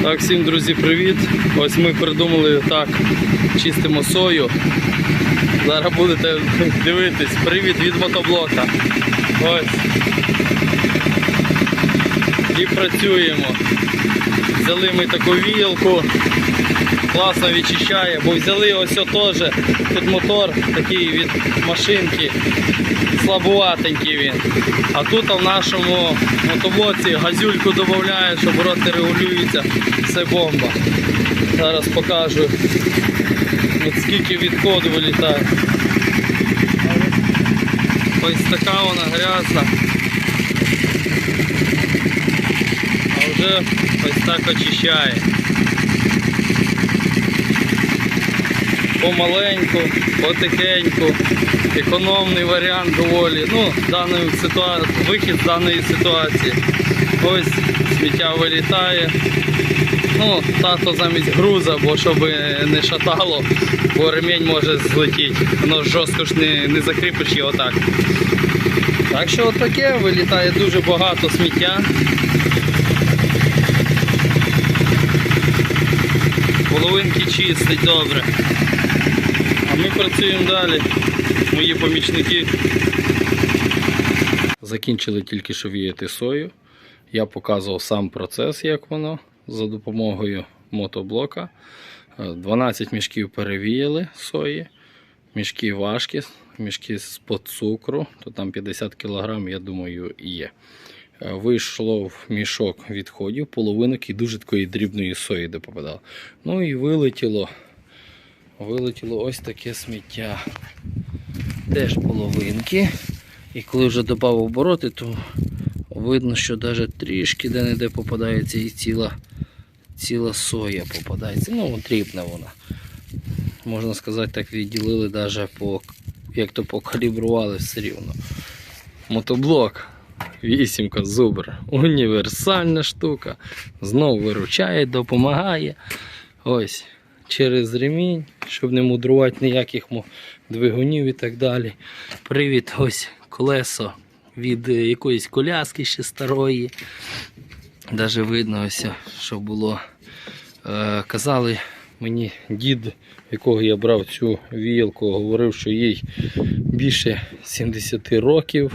Так, всім друзі, привіт. Ось ми придумали так, чистимо сою. Зараз будете дивитись. Привіт від мотоблока. Ось. І працюємо. Взяли ми таку віялку. Класно відчищає, бо взяли ось теж. Тут мотор такий від машинки. Слабуватенький він. А тут в нашому мотоблоці газюльку додає, щоб роти регулюються. Все бомба. Зараз покажу. От скільки відходу вилітає. Ось така вона грязна. А вже ось так очищає. Помаленьку, потихеньку. Економний варіант доволі. Ну, вихід з даної ситуації. Ось сміття вилітає. Ну, тато замість груза, бо щоб не шатало, бо ремінь може злетіти. Воно жорстко ж не, закріпиш його так. Так що от таке вилітає дуже багато сміття. Половинки чистить добре. А ми працюємо далі. Мої помічники. Закінчили тільки що віяти сою. Я показував сам процес, як воно за допомогою мотоблока. Е, 12 мішків перевіяли сої. Мішки важкі, мішки з-под цукру, то там 50 кг, я думаю, є. Вийшло в мішок відходів, половинок і дуже такої дрібної сої, де попадало. Ну і вилетіло. Вилетіло ось таке сміття. Теж половинки. І коли вже додав обороти, то видно, що навіть трішки де-не-де попадається і ціла, ціла соя попадається. Ну, дрібна вона. Можна сказати, так відділили навіть по, як то покалібрували все рівно. Мотоблок. Вісімка зубр. Універсальна штука. Знову виручає, допомагає. Ось. Через ремінь, щоб не мудрувати ніяких двигунів і так далі. Привід, ось колесо від е, якоїсь коляски ще старої. Даже видно, ось, що було. Е, казали мені дід, якого я брав цю віялку, говорив, що їй більше 70 років.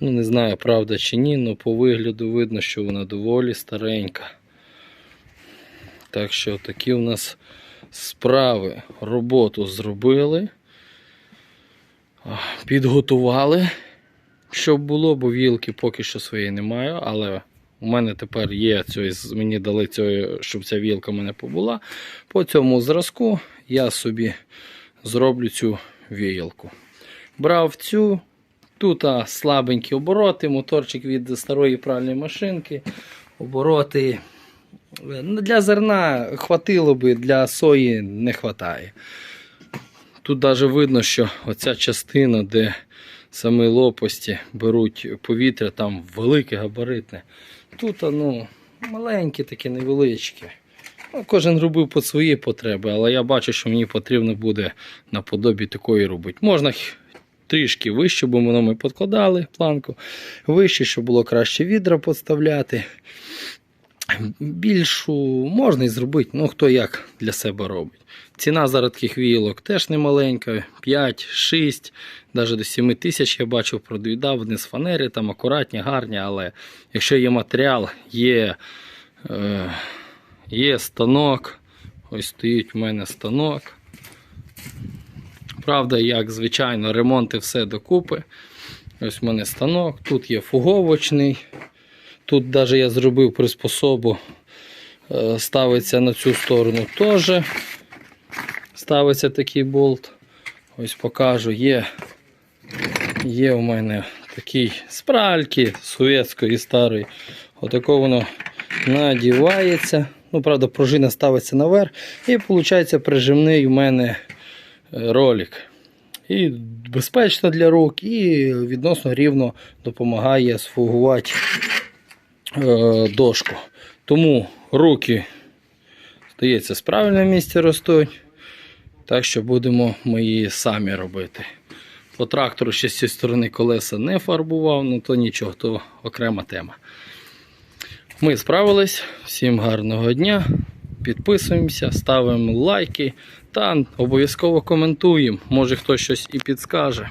Ну, не знаю, правда чи ні, але по вигляду видно, що вона доволі старенька. Так що такі у нас справи. Роботу зробили, підготували, щоб було, бо вілки поки що своєї не маю, але у мене тепер є цієї, мені дали цього, щоб ця вілка в мене побула. По цьому зразку я собі зроблю цю віялку. Брав цю, тут а, слабенькі обороти, моторчик від старої пральної машинки. Обороти ну, для зерна хватило би, для сої не вистачає. Тут навіть видно, що оця частина, де самі лопасті беруть повітря, там велике габаритне. Тут ну, маленькі такі невеличкі. Ну, кожен робив під свої потреби, але я бачу, що мені потрібно буде наподобі такої робити. Можна трішки вище, бо ми підкладали планку. Вище, щоб було краще відра підставляти. Більшу можна і зробити, ну хто як для себе робить. Ціна зараз таких віялок теж не маленька, 5, 6, навіть до 7 тисяч я бачив, продоїдав, вони з фанери, там акуратні, гарні, але якщо є матеріал, є, е, є станок, ось стоїть у мене станок. Правда, як звичайно, ремонти все докупи. Ось у мене станок, тут є фуговочний. Тут навіть я зробив приспособу, е, ставиться на цю сторону теж. Ставиться такий болт. Ось покажу, є, є у мене такий з пральки совєтської старої. Отако воно надівається. Ну, правда, пружина ставиться наверх. І виходить прижимний у мене ролик. І безпечно для рук, і відносно рівно допомагає сфугувати е, дошку. Тому руки, здається, з правильного місця ростуть. Так що будемо ми її самі робити. По трактору ще з цієї сторони колеса не фарбував, ну то нічого, то окрема тема. Ми справились. Всім гарного дня. Підписуємося, ставимо лайки та обов'язково коментуємо. Може хтось щось і підскаже.